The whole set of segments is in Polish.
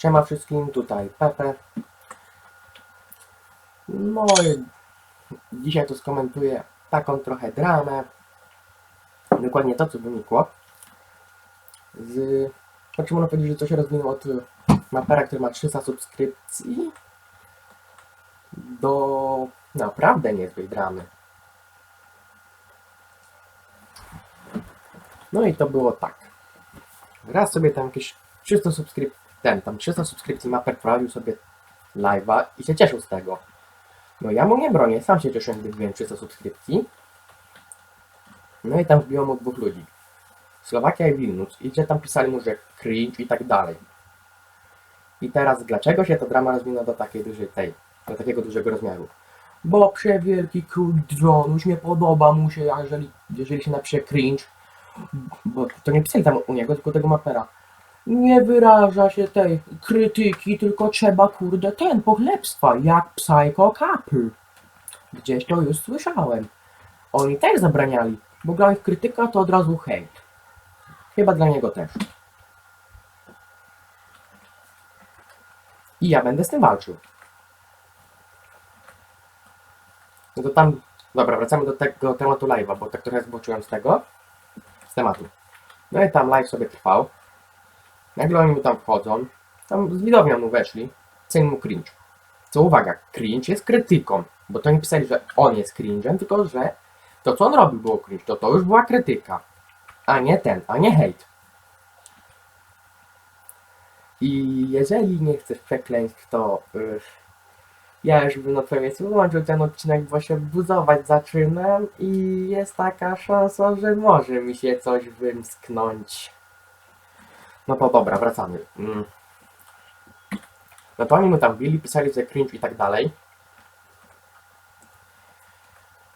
Siema wszystkim, tutaj Pepe. No i dzisiaj to skomentuję taką trochę dramę. Dokładnie to, co wynikło. Z... Znaczy można powiedzieć, że to się rozwinęło od mapera, który ma 300 subskrypcji do naprawdę niezłej dramy. No i to było tak. Raz sobie tam jakieś 300 subskrypcji, ten tam 300 subskrypcji maper prowadził sobie live'a i się cieszył z tego. No ja mu nie bronię, sam się cieszyłem, gdy miałem 300 subskrypcji. No i tam wbiło mu dwóch ludzi. Słowakia i Wilnus. I gdzie tam pisali mu, że cringe i tak dalej. I teraz dlaczego się ta drama rozwinęła do takiej dużej tej, do takiego dużego rozmiaru? Bo przewielki król dronuś nie podoba mu się, jeżeli, jeżeli się napisze cringe. Bo to nie pisali tam u niego, tylko tego mapera. Nie wyraża się tej krytyki, tylko trzeba kurde ten pochlebstwa, jak Psycho Couple. Gdzieś to już słyszałem. Oni też zabraniali, bo dla nich krytyka to od razu hejt. Chyba dla niego też. I ja będę z tym walczył. No to tam, dobra, wracamy do tego tematu live'a, bo tak trochę zboczyłem z tego, z tematu. No i tam live sobie trwał. Nagle oni mu tam wchodzą, tam z widownią mu weszli, ceń mu cringe. Co uwaga, cringe jest krytyką, bo to nie pisali, że on jest cringe'em, tylko że to co on robił było cringe, to to już była krytyka, a nie ten, a nie hejt. I jeżeli nie chcesz przekleństw, to ja już bym na miejscu wyłączył ten odcinek, bo się buzować zaczynam i jest taka szansa, że może mi się coś wymsknąć. No to dobra, wracamy. Mm. No to oni mu tam bili, pisali, że cringe i tak dalej.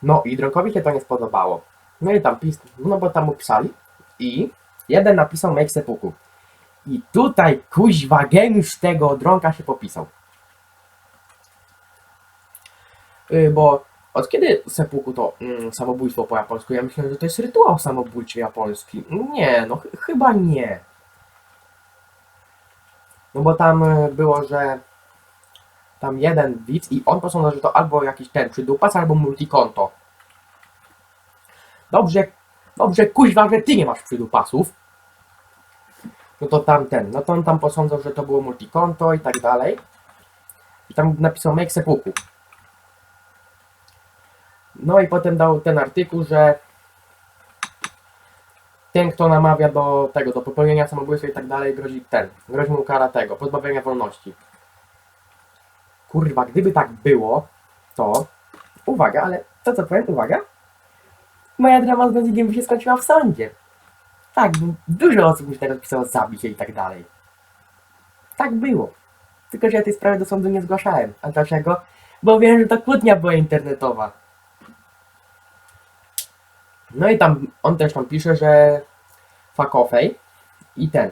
No i Dronkowi się to nie spodobało. No i tam pis... no bo tam mu pisali i jeden napisał make sepuku. I tutaj kuźwa geniusz tego Dronka się popisał. Yy, bo od kiedy sepuku to mm, samobójstwo po japońsku? Ja myślałem, że to jest rytuał samobójczy japoński. Nie, no ch- chyba nie. No bo tam y, było, że tam jeden widz i on posądzał, że to albo jakiś ten przydupas, albo multikonto. Dobrze, dobrze, kuźwa, że ty nie masz przydupasów. No to tamten, no to on tam posądzał, że to było multikonto i tak dalej. I tam napisał make sepuku. No i potem dał ten artykuł, że ten, kto namawia do tego, do popełnienia samobójstwa i tak dalej, grozi ten, grozi mu kara tego, pozbawienia wolności. Kurwa, gdyby tak było, to uwaga, ale to co powiem, uwaga, moja drama z Bendigiem by się skończyła w sądzie. Tak, dużo osób już teraz pisało zabić i tak dalej. Tak było. Tylko, że ja tej sprawy do sądu nie zgłaszałem. A dlaczego? Bo wiem, że to kłótnia była internetowa. No i tam, on też tam pisze, że Fakofej i ten.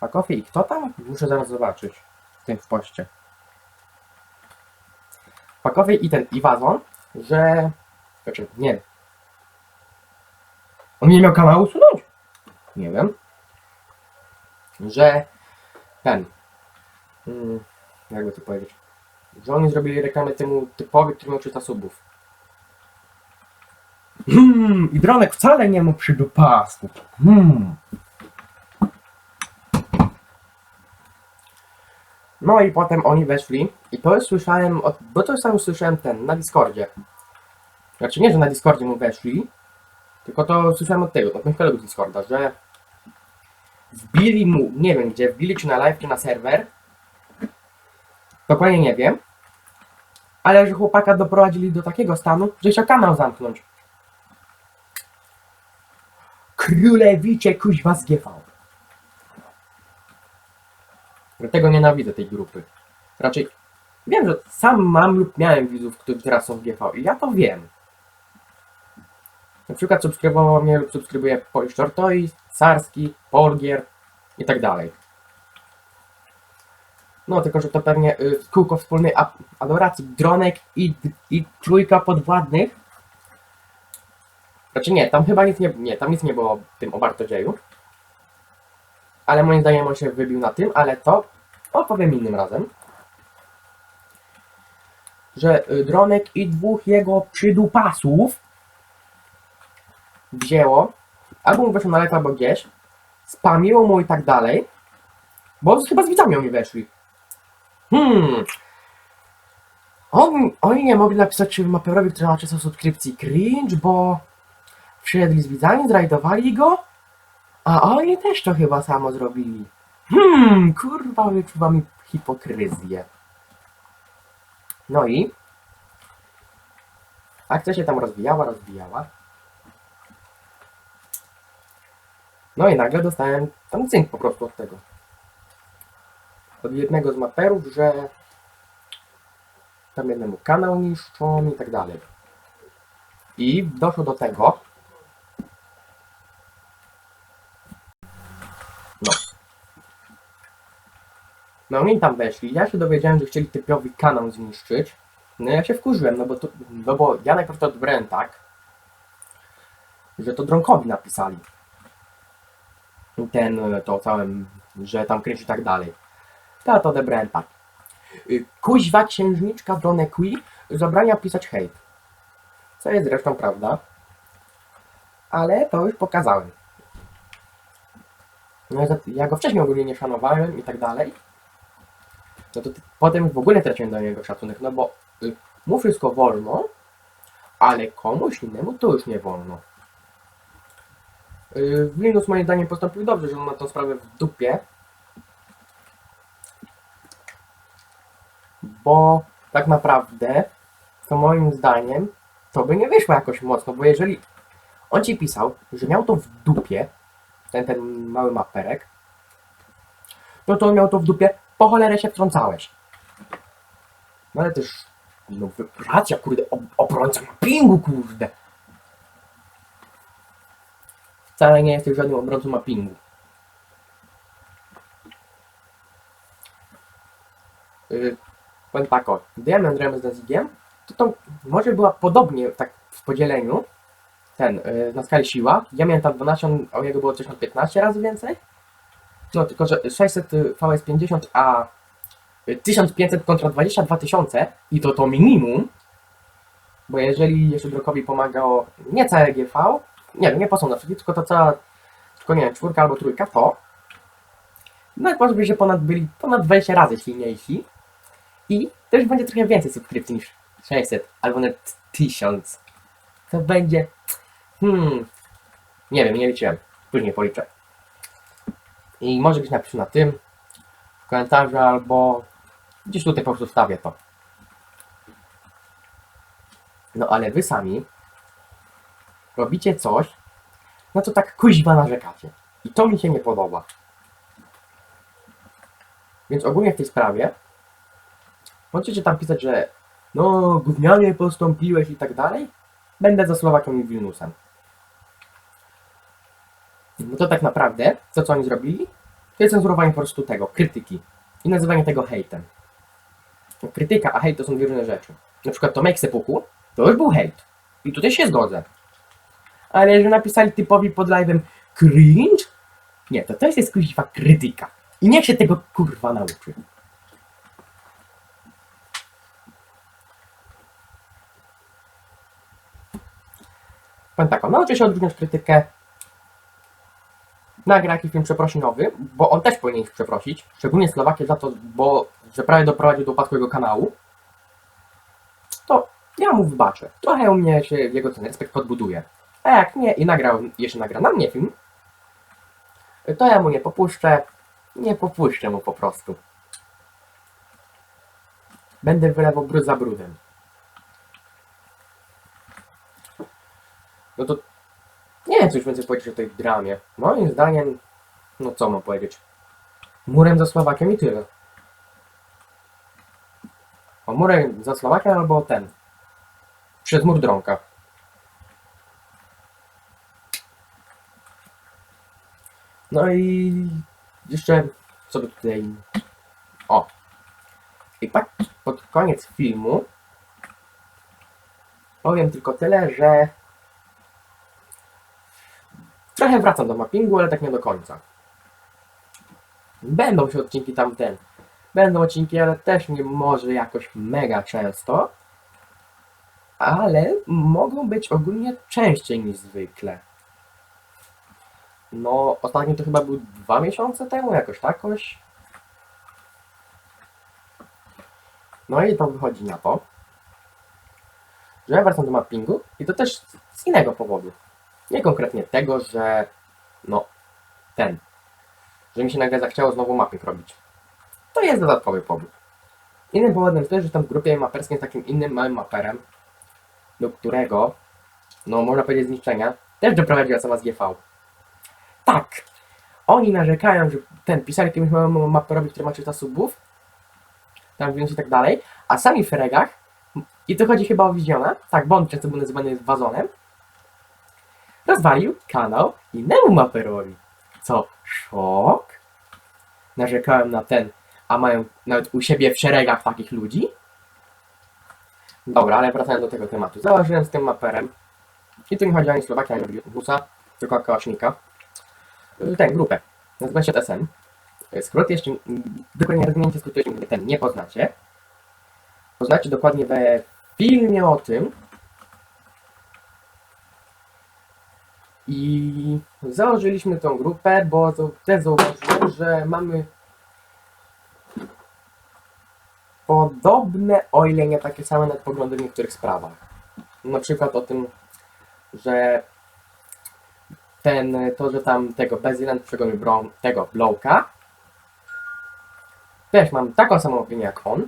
Fakofej i kto tam? Muszę zaraz zobaczyć. W tym w poście. Fakofej i ten Iwazon, że... Znaczy, nie. On nie miał kanału usunąć? Nie wiem. Że ten. Mm, jakby to powiedzieć. Że oni zrobili reklamę temu typowi, który miał 300 subów. Hmm, i dronek wcale nie mu przydupasu. Hmm. No i potem oni weszli i to już słyszałem, od, bo to sam słyszałem ten, na Discordzie. Znaczy nie, że na Discordzie mu weszli, tylko to słyszałem od tego, od moich kolegów z Discorda, że wbili mu, nie wiem gdzie, wbili czy na live, czy na serwer. Dokładnie nie wiem. Ale że chłopaka doprowadzili do takiego stanu, że chciał kanał zamknąć. Królewicze kuźwa z GV. Dlatego nienawidzę tej grupy. Raczej wiem, że sam mam lub miałem widzów, którzy teraz są w GV i ja to wiem. Na przykład subskrybował mnie lub subskrybuje Polish Tortoise, Sarski, Polgier i tak dalej. No tylko, że to pewnie y, kółko wspólnej adoracji dronek i, i trójka podwładnych Znaczy nie, tam chyba nic nie, nie, tam nic nie było w tym o Bartodzieju. ale moim zdaniem on się wybił na tym, ale to opowiem innym razem. Że y, Dronek i dwóch jego przydupasów wzięło, albo mu weszło na live, albo gdzieś, spamiło mu i tak dalej, bo chyba z widzami oni weszli. Hmm. On, oni nie mogli napisać maperowi, który ma 300 subskrypcji cringe, bo przyjedli z widzami, zrajdowali go, a oni też to chyba samo zrobili. Hmm, kurwa, wyczuwa mi hipokryzję. No i akcja się tam rozwijała, rozwijała. No i nagle dostałem tam cynk po prostu od tego. Od jednego z maperów, że tam jednemu kanał niszczą i tak dalej. I doszło do tego, No oni tam weszli, ja się dowiedziałem, że chcieli typowy kanał zniszczyć. No ja się wkurzyłem, no bo to, no bo ja najpierw to odbrałem tak, że to Dronkowi napisali. Ten, e, to całym, że tam kręci i tak dalej. To to odebrałem tak. Y, Kuźwa księżniczka Donekwi zabrania pisać hejt. Co jest zresztą prawda. Ale to już pokazałem. No, ja go wcześniej ogólnie nie szanowałem i tak dalej. No to potem w ogóle traciłem do niego szacunek, no bo y, mu wszystko wolno, ale komuś innemu to już nie wolno. Y, Windows moim zdaniem postąpił dobrze, że on ma tą sprawę w dupie. Bo tak naprawdę, to moim zdaniem, to by nie wyszło jakoś mocno, bo jeżeli on ci pisał, że miał to w dupie, ten, ten mały maperek, no to on miał to w dupie, po cholerę się wtrącałeś. No ale też, no racja, kurde, ob obrońca mappingu, kurde. Wcale nie jesteś żadnym obrońcą mappingu. Yy, powiem tak o, Diamond Realm z Nazigiem, to to może była podobnie tak w podzieleniu, ten, yy, na skali siła. Ja miałem tam 12, on- a u niego było coś na 15 razy więcej. No tylko, że 600 VS 50, a y, 1500 kontra 22 tysiące i to to minimum, bo jeżeli jeszcze Drokowi pomagało nie całe GV, nie wiem, nie posą na wszystkich, tylko to cała, tylko nie wiem, czwórka albo trójka, to no może być, że ponad byli ponad 20 razy silniejsi i też będzie trochę więcej subskrypcji niż 600 albo nawet 1000. To będzie, hmm, nie wiem, nie liczyłem, później policzę. I może gdzieś napiszę na tym w komentarzu albo gdzieś tutaj po prostu wstawię to. No ale wy sami robicie coś, no to tak kuźwa narzekacie. I to mi się nie podoba. Więc ogólnie w tej sprawie możecie tam pisać, że no gównianie postąpiłeś i tak dalej. Będę za Słowakią i Wilnusem. No to tak naprawdę, to co oni zrobili, to jest cenzurowanie po prostu tego, krytyki. I nazywanie tego hejtem. Krytyka, a hejt to są dwie różne rzeczy. Na przykład to make sepuku, to już był hejt. I tutaj się zgodzę. Ale jeżeli napisali typowi pod live'em cringe, nie, to to jest kuźwa krytyka. I niech się tego kurwa nauczy. Powiem tak, on nauczy się odróżniać krytykę nagra jakiś film przeprosinowy, bo on też powinien ich przeprosić, szczególnie Słowakię za to, bo że prawie doprowadził do upadku jego kanału, to ja mu wybaczę. Trochę u mnie się jego ten respekt podbuduje. A jak nie i nagrał, jeszcze nagra na mnie film, to ja mu nie popuszczę, nie popuszczę mu po prostu. Będę wylewał brud za brudem. No to wiem, coś więcej powiedzieć o tej dramie. Moim zdaniem, no co mam powiedzieć? Murem za Słowakiem i tyle. O murem za Słowakiem albo ten. Przez mur Dronka. No i jeszcze co by tutaj... O! I tak pod koniec filmu powiem tylko tyle, że Trochę wracam do mappingu, ale tak nie do końca. Będą się odcinki tamten. Będą odcinki, ale też nie może jakoś mega często. Ale mogą być ogólnie częściej niż zwykle. No, ostatnio to chyba był dwa miesiące temu, jakoś takoś. No i to wychodzi na to, że wracam do mappingu i to też z innego powodu. Nie konkretnie tego, że no, ten, że mi się nagle zachciało znowu mapping robić. To jest dodatkowy powód. Innym powodem jest to, że tam w grupie maperskiej z takim innym małym maperem, do którego, no można powiedzieć zniszczenia, też doprowadziła sama z GV. Tak! Oni narzekają, że ten pisali kimś małemu maperowi, który ma 300 subów, tam więc i tak dalej, a sami w regach, i to chodzi chyba o Wiziona, tak, bo on często był nazywany wazonem, rozwalił kanał innemu maperowi. Co? Szok? Narzekałem na ten, a mają nawet u siebie w szeregach takich ludzi? Dobra, ale wracając do tego tematu. Założyłem z tym maperem. I tu nie chodzi ani Słowakia, ani Busa, tylko Kałaśnika. Tę grupę. Nazywa się SM. Skrót jeszcze, dokładnie rozwinięcie skrótu, ten nie poznacie. Poznacie dokładnie we filmie o tym. I założyliśmy tą grupę, bo też zauważyłem, że mamy podobne, o ile nie takie same nawet poglądy w niektórych sprawach. Na przykład o tym, że ten, to, że tam tego Beziland przegonił tego Blowka, też mam taką samą opinię jak on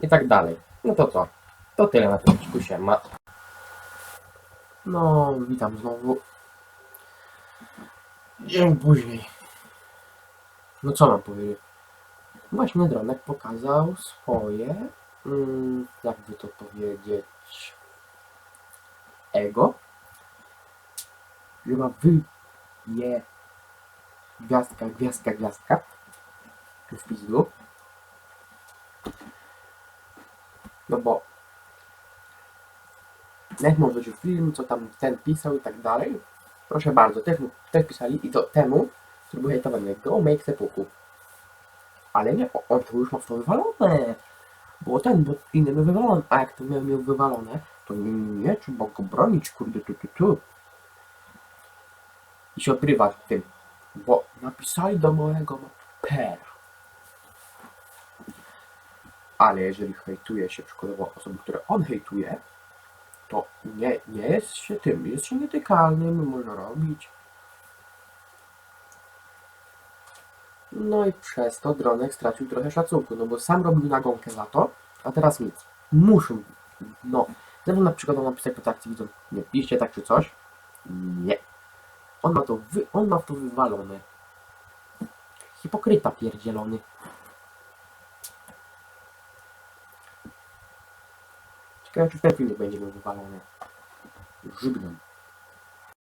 i tak dalej. No to co? To tyle na tym odcinku się ma. No, witam znowu. Dzień później. No co mam powiedzieć? Właśnie Dronek pokazał swoje, mm, jakby to powiedzieć, ego. Chyba wy je gwiazdka, gwiazdka, gwiazdka. W pizdu. No bo jak może się film, co tam ten pisał i tak dalej. Proszę bardzo, też, mu- też pisali i to temu, który był hejtowany, go make sepuku. Ale nie, on to już to wywalone. Bo ten, bo inny miał wywalone. A jak to miał, miał wywalone, to nie, trzeba go bronić, kurde, tu, tu, tu. I się odgrywa tym, bo napisali do mojego mapera. Ale jeżeli hejtuje się przykładowo osoby, które on hejtuje, to nie, nie jest się tym, jest się nietykalnym, można robić. No i przez to Dronek stracił trochę szacunku, no bo sam robił nagonkę za to, a teraz nic. Muszę, no, gdybym na przykład on napisał pod akcji widzą, nie piszcie tak czy coś, nie. On ma to, wy, on ma to wywalone. Hipokryta pierdzielony. Czy ten filmik będzie wywalony. Żydłem.